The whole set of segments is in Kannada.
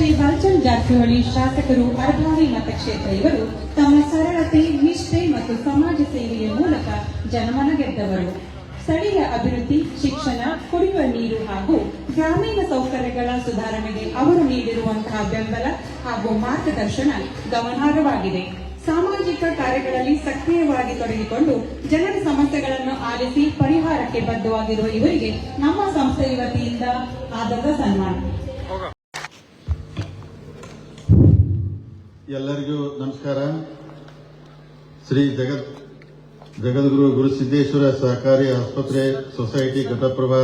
ಶ್ರೀ ಬಾಲಚಂದ್ ಜಾರಕಿಹೊಳಿ ಶಾಸಕರು, ಅರ್ಧಾವಿ ಮತಕ್ಷೇತ್ರ ಇವರು ತಮ್ಮ ಸರಳತೆ, ನಿಷ್ಠೆ ಮತ್ತು ಸಮಾಜ ಸೇವೆಯ ಮೂಲಕ ಜನಮನ ಗೆದ್ದವರು ಸ್ಥಳೀಯ ಅಭಿವೃದ್ಧಿ, ಶಿಕ್ಷಣ, ಕುಡಿಯುವ ನೀರು ಹಾಗೂ ಗ್ರಾಮೀಣ ಸೌಕರ್ಯಗಳ ಸುಧಾರಣೆಗೆ ಅವರು ನೀಡಿರುವಂತಹ ಬೆಂಬಲ ಹಾಗೂ ಮಾರ್ಗದರ್ಶನ ಗಮನಾರ್ಹವಾಗಿದೆ. ಸಾಮಾಜಿಕ ಕಾರ್ಯಗಳಲ್ಲಿ ಸಕ್ರಿಯವಾಗಿ ತೊಡಗಿಕೊಂಡು ಜನರ ಸಮಸ್ಯೆಗಳನ್ನು ಆಲಿಸಿ ಪರಿಹಾರಕ್ಕೆ ಬದ್ಧವಾಗಿರುವ ಇವರಿಗೆ ನಮ್ಮ ಸಂಸ್ಥೆಯ ವತಿಯಿಂದ ಆಧಾರದ ಸನ್ಮಾನ. ಎಲ್ಲರಿಗೂ ನಮಸ್ಕಾರ. ಶ್ರೀ ಜಗತ್ ಜಗದ್ಗುರು ಗುರುಸಿದ್ದೇಶ್ವರ ಸಹಕಾರಿ ಆಸ್ಪತ್ರೆ ಸೊಸೈಟಿ ಘಟಪ್ರಭಾ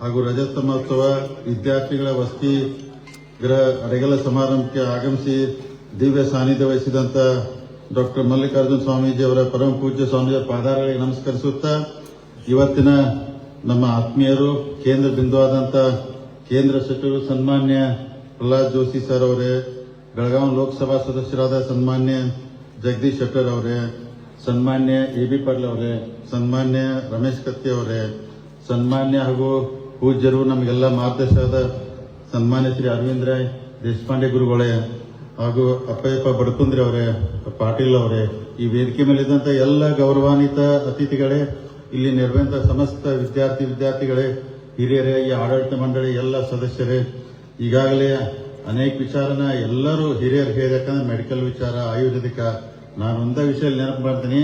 ಹಾಗೂ ರಜತ ಮಹೋತ್ಸವ ವಿದ್ಯಾರ್ಥಿಗಳ ವಸತಿ ಗೃಹ ಅಡೆಗಲ ಸಮಾರಂಭಕ್ಕೆ ಆಗಮಿಸಿ ದಿವ್ಯ ಸಾನ್ನಿಧ್ಯ ವಹಿಸಿದಂತ ಡಾಕ್ಟರ್ ಮಲ್ಲಿಕಾರ್ಜುನ ಸ್ವಾಮೀಜಿ ಅವರ ಪರಮ ಪೂಜ್ಯ ಸ್ವಾಮೀಜಿಯವರ ಪಾದಾರಗಳಿಗೆ ನಮಸ್ಕರಿಸುತ್ತಾ, ಇವತ್ತಿನ ನಮ್ಮ ಆತ್ಮೀಯರು, ಕೇಂದ್ರ ಬಿಂದುವಾದಂಥ ಕೇಂದ್ರ ಸಚಿವರು ಸನ್ಮಾನ್ಯ ಪ್ರಹ್ಲಾದ್ ಜೋಶಿ ಸರ್ ಅವರೇ ಬೆಳಗಾವಿ ಲೋಕಸಭಾ ಸದಸ್ಯರಾದ ಸನ್ಮಾನ್ಯ ಜಗದೀಶ್ ಶೆಟ್ಟರ್ ಅವರೇ, ಸನ್ಮಾನ್ಯ ಎ ಬಿ ಪಾಟೀಲ್ ಅವರೇ, ಸನ್ಮಾನ್ಯ ರಮೇಶ್ ಕತ್ತಿ ಅವರೇ, ಸನ್ಮಾನ್ಯ ಹಾಗೂ ಪೂಜ್ಯರು ನಮಗೆಲ್ಲ ಮಾರ್ಗದರ್ಶನದ ಸನ್ಮಾನ್ಯ ಶ್ರೀ ಅರವಿಂದ್ ರಾಯ್ ದೇಶಪಾಂಡೆ ಗುರುಗಳೇ ಹಾಗೂ ಅಪ್ಪಯ್ಯಪ್ಪ ಬಡಕುಂದ್ರಿ ಅವರೇ ಪಾಟೀಲ್ ಅವರೇ, ಈ ವೇದಿಕೆ ಮೇಲಿದ್ದಂಥ ಎಲ್ಲ ಗೌರವಾನ್ವಿತ ಅತಿಥಿಗಳೇ, ಇಲ್ಲಿ ನೆರವೇಂತ ಸಮಸ್ತ ವಿದ್ಯಾರ್ಥಿ, ವಿದ್ಯಾರ್ಥಿಗಳೇ, ಹಿರಿಯರೇ, ಈ ಆಡಳಿತ ಮಂಡಳಿ ಎಲ್ಲ ಸದಸ್ಯರೇ, ಈಗಾಗಲೇ ಅನೇಕ ವಿಚಾರನ ಎಲ್ಲರೂ ಹಿರಿಯರು ಹೇಳಬೇಕಂದ್ರೆ ಮೆಡಿಕಲ್ ವಿಚಾರ, ಆಯುರ್ವೇದಿಕ, ನಾನು ಒಂದ ವಿಷಯ ನೆನಪು ಮಾಡ್ತೀನಿ.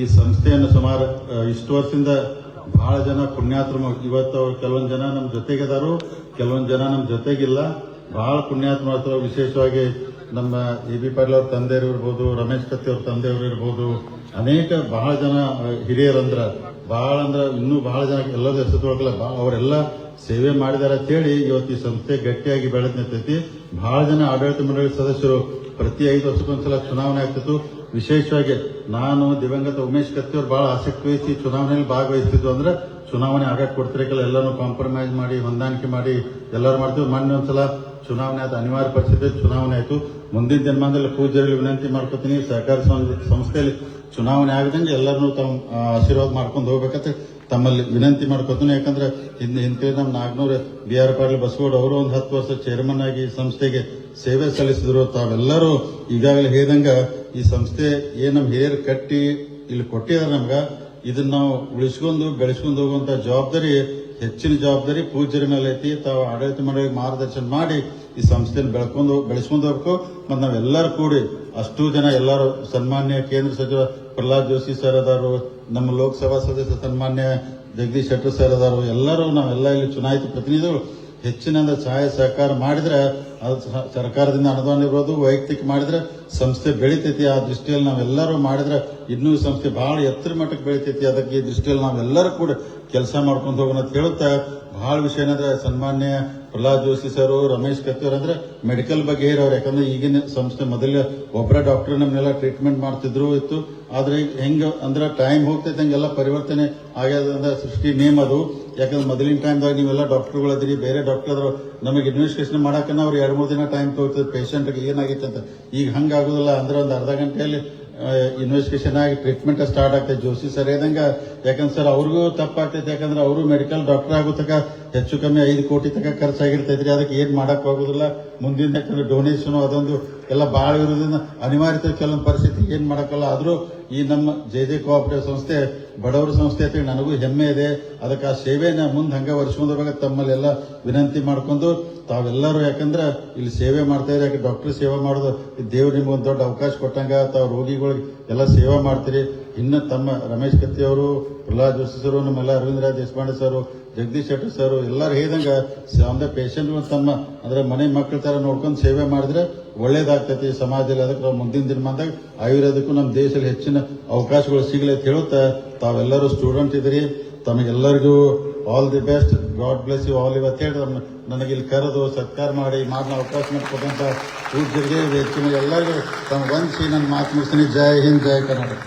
ಈ ಸಂಸ್ಥೆಯನ್ನು ಸುಮಾರು ಇಷ್ಟು ವರ್ಷದಿಂದ ಬಹಳ ಜನ ಪುಣ್ಯಾತ್ಮ, ಇವತ್ತು ಕೆಲವೊಂದು ಜನ ನಮ್ಮ ಜೊತೆಗಿದಾರು, ಕೆಲವೊಂದು ಜನ ನಮ್ಮ ಜೊತೆಗಿಲ್ಲ. ಬಹಳ ಪುಣ್ಯಾತ್ಮ ವಿಶೇಷವಾಗಿ ನಮ್ಮ ಎ ಬಿ ಪಾಟೀಲ್ ಅವ್ರ ತಂದೆಯವರು ಇರ್ಬೋದು, ರಮೇಶ್ ಕತ್ತಿ ಅವ್ರ ತಂದೆಯವರು ಇರ್ಬೋದು ಅನೇಕ ಬಹಳ ಜನ ಹಿರಿಯರಂದ್ರ, ಬಹಳ ಅಂದ್ರ ಇನ್ನೂ ಬಹಳ ಜನ ಎಲ್ಲರ ಹೆಸರು ಅವರೆಲ್ಲ ಸೇವೆ ಮಾಡಿದಾರೆ ಅಂತೇಳಿ ಇವತ್ತು ಈ ಸಂಸ್ಥೆ ಗಟ್ಟಿಯಾಗಿ ಬೆಳೆದ್ ನಿಂತೈತಿ ಬಹಳ ಜನ ಆಡಳಿತ ಮಂಡಳಿ ಸದಸ್ಯರು ಪ್ರತಿ ಐದು ವರ್ಷಕ್ಕೊಂದ್ಸಲ ಚುನಾವಣೆ ಆಗ್ತಿತ್ತು. ವಿಶೇಷವಾಗಿ ನಾನು, ದಿವಂಗತ ಉಮೇಶ್ ಕತ್ತಿ ಅವರು ಬಹಳ ಆಸಕ್ತಿ ವಹಿಸಿ ಚುನಾವಣೆಯಲ್ಲಿ ಭಾಗವಹಿಸ್ತಿದ್ವು ಅಂದ್ರೆ ಚುನಾವಣೆ ಆಗಕ್ಕೆ ಕೊಡ್ತಿರಕ್ಕೆಲ್ಲ ಎಲ್ಲರೂ ಕಾಂಪ್ರಮೈಸ್ ಮಾಡಿ, ಹೊಂದಾಣಿಕೆ ಮಾಡಿ ಎಲ್ಲರೂ ಮಾಡ್ತೀವಿ ಮೊನ್ನೆ ಒಂದ್ಸಲ ಚುನಾವಣೆ ಆದ ಅನಿವಾರ್ಯ ಪರಿಸ್ಥಿತಿ, ಚುನಾವಣೆ ಆಯಿತು. ಮುಂದಿನ ದಿನಮಾನದಲ್ಲಿ ಪೂಜ್ಯರಲ್ಲಿ ವಿನಂತಿ ಮಾಡ್ಕೊತೀನಿ. ಸಹಕಾರ ಸಂಸ್ಥೆಯಲ್ಲಿ ಚುನಾವಣೆ ಆಗದಂಗೆ ಎಲ್ಲರನ್ನೂ ತಮ್ಮ ಆಶೀರ್ವಾದ ಮಾಡ್ಕೊಂಡು ಹೋಗ್ಬೇಕಂತ ತಮ್ಮಲ್ಲಿ ವಿನಂತಿ ಮಾಡ್ಕೋತೀನಿ. ಯಾಕಂದ್ರೆ ಹಿಂದೆ ಹಿಂದೆ ನಮ್ಮ ನಾಗನೂರ ಬಿ ಆರ್ ಪಾಟೀಲ್ ಬಸವಗೌಡ ಅವರು ಒಂದು ಹತ್ತು ವರ್ಷ ಚೇರ್ಮನ್ ಆಗಿ ಈ ಸಂಸ್ಥೆಗೆ ಸೇವೆ ಸಲ್ಲಿಸಿದ್ರು. ತಾವೆಲ್ಲರೂ ಈಗಾಗಲೇ ಹೇಳಿದಂಗ ಈ ಸಂಸ್ಥೆ ಏನು ನಮ್ಮ ಹಿರಿಯರು ಕಟ್ಟಿ ಇಲ್ಲಿ ಕೊಟ್ಟಿದ್ದಾರೆ ನಮ್ಗೆ. ಇದನ್ನ ನಾವು ಉಳಿಸ್ಕೊಂಡು ಬೆಳೆಸ್ಕೊಂಡು ಹೋಗುವಂತ ಜವಾಬ್ದಾರಿ ಹೆಚ್ಚಿನ ಜವಾಬ್ದಾರಿ ಪೂಜ್ಯರ ಮೇಲೆ ಐತಿ. ತಾವು ಆಡಳಿತ ಮಂಡಳಿಗೆ ಮಾರ್ಗದರ್ಶನ ಮಾಡಿ ಈ ಸಂಸ್ಥೆನ ಬೆಳ್ಕೊಂಡು, ಬೆಳೆಸ್ಕೊಂಡು ಹೋಗ್ಬೇಕು. ಮತ್ತು ನಾವೆಲ್ಲರೂ ಕೂಡಿ ಅಷ್ಟು ಜನ ಎಲ್ಲರೂ ಸನ್ಮಾನ್ಯ ಕೇಂದ್ರ ಸಚಿವ ಪ್ರಹ್ಲಾದ್ ಜೋಶಿ ಸರ್ ಅದಾರು, ನಮ್ಮ ಲೋಕಸಭಾ ಸದಸ್ಯ ಸನ್ಮಾನ್ಯ ಜಗದೀಶ್ ಶೆಟ್ಟರ್ ಸರ್ ಅದಾರು, ಎಲ್ಲರೂ ನಾವೆಲ್ಲ ಇಲ್ಲಿ ಚುನಾಯಿತ ಪ್ರತಿನಿಧಿಗಳು. ಹೆಚ್ಚಿನ ಸಹಾಯ ಸಹಕಾರ ಮಾಡಿದ್ರೆ, ಅದು ಸರ್ಕಾರದಿಂದ ಅನುದಾನ ಇರೋದು, ವೈಯಕ್ತಿಕ ಮಾಡಿದ್ರೆ ಸಂಸ್ಥೆ ಬೆಳಿತೈತಿ. ಆ ದೃಷ್ಟಿಯಲ್ಲಿ ನಾವೆಲ್ಲರೂ ಮಾಡಿದ್ರೆ ಇನ್ನೂ ಸಂಸ್ಥೆ ಬಹಳ ಎತ್ತರ ಮಟ್ಟಕ್ಕೆ ಬೆಳಿತೈತಿ. ಅದಕ್ಕೆ ಈ ದೃಷ್ಟಿಯಲ್ಲಿ ನಾವೆಲ್ಲರೂ ಕೂಡ ಕೆಲಸ ಮಾಡ್ಕೊಂಡು ಹೋಗೋಣ ಅಂತ ಹೇಳುತ್ತಾ, ಬಹಳ ವಿಷಯ ಏನಂದ್ರೆ ಸನ್ಮಾನ್ಯ ಪ್ರಹ್ಲಾದ್ ಜೋಶಿ ಸರ್ ರಮೇಶ್ ಕತ್ತೂರ್ ಅಂದ್ರೆ ಮೆಡಿಕಲ್ ಬಗ್ಗೆ ಇರೋರು ಯಾಕಂದ್ರೆ ಈಗಿನ ಸಂಸ್ಥೆ ಮೊದಲೇ ಒಬ್ಬರ ಡಾಕ್ಟರ್ ನಮ್ಮನ್ನೆಲ್ಲ ಟ್ರೀಟ್ಮೆಂಟ್ ಮಾಡ್ತಿದ್ರು ಇತ್ತು. ಆದ್ರೆ ಹೆಂಗ, ಅಂದ್ರೆ ಟೈಮ್ ಹೋಗ್ತೈತೆ, ಹಂಗೆಲ್ಲ ಪರಿವರ್ತನೆ ಆಗ್ಯದ ಸೃಷ್ಟಿ ನೇಮ್ ಅದು. ಯಾಕಂದ್ರೆ ಮೊದಲಿನ ಟೈಮ್ದಾಗ ನೀವೆಲ್ಲ ಡಾಕ್ಟರ್ಗಳು ಅದಿರಿ, ಬೇರೆ ಡಾಕ್ಟರ್ ಆದ್ರೂ ನಮಗೆ ಇನ್ವೆಸ್ಟಿಗೇಷನ್ ಮಾಡಕ್ಕೆ ಅವ್ರು ಎರಡು, ಮೂರು ದಿನ ಟೈಮ್ ತಗೋತದೆ ಪೇಷಂಟ್ಗೆ ಏನಾಗಿತ್ತು ಅಂತ. ಈಗ ಹಂಗಾಗೋದಿಲ್ಲ ಅಂದ್ರೆ ಒಂದು ಅರ್ಧ ಗಂಟೆಯಲ್ಲಿ ಇನ್ವೆಸ್ಟಿಗೇಷನ್ ಆಗಿ ಟ್ರೀಟ್ಮೆಂಟ್ ಸ್ಟಾರ್ಟ್ ಆಗ್ತೈತೆ ಜೋಶಿ ಸರ್ ಇದಂಗ ಯಾಕಂದ್ರೆ ಸರ್ ಅವ್ರಿಗೂ ತಪ್ಪಾಗ್ತೈತೆ. ಯಾಕಂದ್ರೆ ಅವರು ಮೆಡಿಕಲ್ ಡಾಕ್ಟರ್ ಆಗೋ ತಕ ಹೆಚ್ಚು ಕಮ್ಮಿ ಐದು ಕೋಟಿ ತಕ ಖರ್ಚಾಗಿರ್ತೈತ್ರಿ. ಅದಕ್ಕೆ ಏನ್ ಮಾಡಕ್ ಆಗೋದಿಲ್ಲ. ಮುಂದಿನ ಯಾಕಂದ್ರೆ ಡೊನೇಷನ್ ಅದೊಂದು ಎಲ್ಲ ಬಹಳ ಇರೋದ್ರಿಂದ ಅನಿವಾರ್ಯತೆ ಕೆಲವೊಂದು ಪರಿಸ್ಥಿತಿ ಏನು ಮಾಡಕ್ಕಲ್ಲ. ಆದರೂ ಈ ನಮ್ಮ ಜೆ ಜೆ ಕೋಆಪರೇಟಿವ್ ಸಂಸ್ಥೆ ಬಡವರ ಸಂಸ್ಥೆ ಅಂತ ಹೇಳಿ ನನಗೂ ಹೆಮ್ಮೆ ಇದೆ. ಅದಕ್ಕೆ ಆ ಸೇವೆನ ಮುಂದೆ ಹಂಗೆ ವರ್ಷಕೊಂಡು ಬಗ್ಗೆ ತಮ್ಮಲ್ಲಿ ಎಲ್ಲ ವಿನಂತಿ ಮಾಡ್ಕೊಂಡು ತಾವೆಲ್ಲರೂ ಯಾಕಂದ್ರೆ ಇಲ್ಲಿ ಸೇವೆ ಮಾಡ್ತಾ ಇದ್ರೆ ಯಾಕೆ ಡಾಕ್ಟರ್ ಸೇವೆ ಮಾಡೋದು. ದೇವ್ರು ನಿಮ್ಗೆ ಒಂದು ದೊಡ್ಡ ಅವಕಾಶ ಕೊಟ್ಟಂಗ, ತಾವು ರೋಗಿಗಳಿಗೆ ಎಲ್ಲ ಸೇವೆ ಮಾಡ್ತೀರಿ. ಇನ್ನು ತಮ್ಮ ರಮೇಶ್ ಕತ್ತಿ ಅವರು, ಪ್ರಹ್ಲಾದ್ ಜೋಶಿ ಸರ್, ನಮ್ಮೆಲ್ಲ ಅರವಿಂದ್ರ ದೇಶಪಾಂಡೆ ಸರ್, ಜಗದೀಶ್ ಶೆಟ್ಟಿ ಸರ್ ಎಲ್ಲರೂ ಹೇಳಿದಂಗೆ ಅಂದ್ರೆ ಪೇಷಂಟ್ಗಳು ತಮ್ಮ ಅಂದ್ರೆ ಮನೆ ಮಕ್ಕಳ ತರ ನೋಡ್ಕೊಂಡು ಸೇವೆ ಮಾಡಿದ್ರೆ ಒಳ್ಳೇದಾಗ್ತೈತಿ, ಸಮಾಜದಲ್ಲಿ ಅದಕ್ಕೆ ಮುಂದಿನ ದಿನಮಾನದಾಗ ಆಯುರ್ವೇದಕ್ಕೂ ನಮ್ಮ ದೇಶದಲ್ಲಿ ಹೆಚ್ಚಿನ ಅವಕಾಶಗಳು ಸಿಗಲಿ ಅಂತ ಹೇಳುತ್ತಾ ತಾವೆಲ್ಲರೂ ಸ್ಟೂಡೆಂಟ್ ಇದ್ರಿ ತಮಗೆಲ್ಲರಿಗೂ all the best God bless you all ಇವತ್ತು ಹೇಳಿ ನನಗೆ ಇಲ್ಲಿ ಕರೆದು ಸತ್ಕಾರ ಮಾಡಿ ಮಾಡಿನ ಅವಕಾಶ ಮಾಡಿಕೊಟ್ಟಂತ ಪೂಜ್ಯರಿಗೆ ಹೆಚ್ಚಿನ ಎಲ್ಲರಿಗೂ ತಮ್ಮ ವಂದಿಸಿ ನನ್ನ ಮಾತು ಮುಗಿಸ್ತೀನಿ. ಜೈ ಹಿಂದ್, ಜೈ ಕರ್ನಾಟಕ.